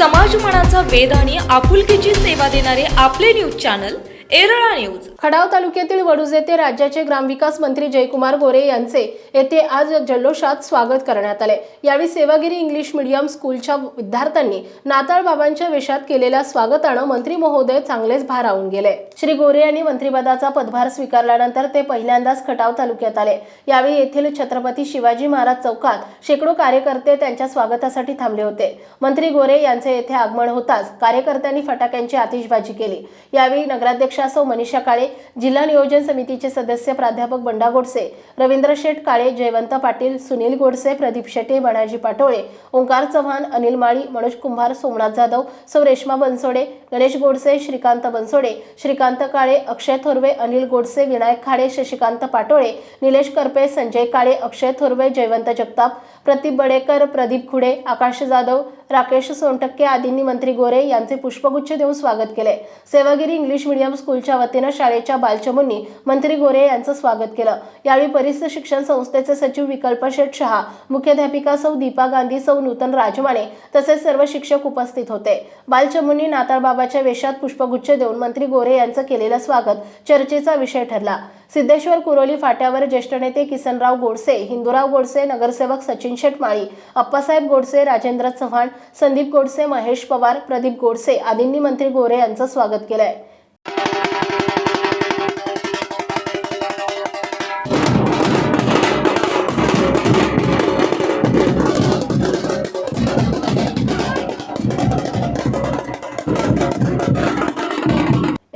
मनाचा वेध आणि आपुलकीची सेवा देणारे आपले news channel Erala news. Khatav तालुक्यातील वडूज येथे राज्याचे ग्रामविकास मंत्री जयकुमार गोरे यांचे येथे आज जल्लोषात स्वागत करण्यात आले. यावेळी सेवागिरी इंग्लिश मीडियम स्कूलच्या विद्यार्थ्यांनी नाताळ बाबांच्या वेशात केलेल्या स्वागतानं मंत्री महोदय चांगलेच भारावून गेले. श्री गोरे यांनी मंत्रिपदाचा पदभार स्वीकारल्यानंतर ते पहिल्यांदाच खटाव तालुक्यात आले. यावेळी येथील छत्रपती शिवाजी महाराज चौकात शेकडो कार्यकर्ते त्यांच्या स्वागतासाठी थांबले होते. मंत्री गोरे यांचे येथे आगमन होताच कार्यकर्त्यांनी फटाक्यांची आतिषबाजी केली. यावेळी नगराध्यक्षा सौ मनीषा काळे जिल्हा नियोजन समितीचे सदस्य प्राध्यापक बंडा गोडसे रवींद्र शेठ काळे जयवंत पाटील सुनील गोडसे प्रदीप शेटे बनाजी पाटोळे ओंकार चव्हाण अनिल माळी मनोज कुंभार सोमनाथ जाधव सौ रेश्मा बनसोडे गणेश गोडसे श्रीकांत बनसोडे श्रीकांत काळे अक्षय थोरवे अनिल गोडसे विनायक खाडे शशिकांत पाटोळे निलेश करपे संजय काळे अक्षय थोरवे जयवंत जगताप प्रतीप बडेकर प्रदीप खुडे आकाश जाधव राकेश सोनटक्के आदींनी मंत्री गोरे यांचे पुष्पगुच्छ देऊन स्वागत केले. सेवागिरी इंग्लिश मीडियम स्कूलच्या वतीनं शाळेच्या बालचमूंनी मंत्री गोरे यांचं स्वागत केलं. यावेळी परिसर शिक्षण संस्थेचे सचिव विकल्प शेठ शहा मुख्याध्यापिका सौ दीपा गांधी सौ नूतन राजमाने तसेच सर्व शिक्षक उपस्थित होते. बालचमूंनी नाताळबाबाच्या वेशात पुष्पगुच्छ देऊन मंत्री गोरे यांचं केलेलं स्वागत चर्चेचा विषय ठरला. सिद्धेश्वर कुरोली फाट्यावर ज्येष्ठ नेते किसनराव गोडसे हिंदूराव गोडसे नगरसेवक सचिन शेटमाळी अप्पासाहेब गोडसे राजेंद्र चव्हाण संदीप गोडसे महेश पवार प्रदीप गोडसे आदींनी मंत्री गोरे यांचं स्वागत केलंय.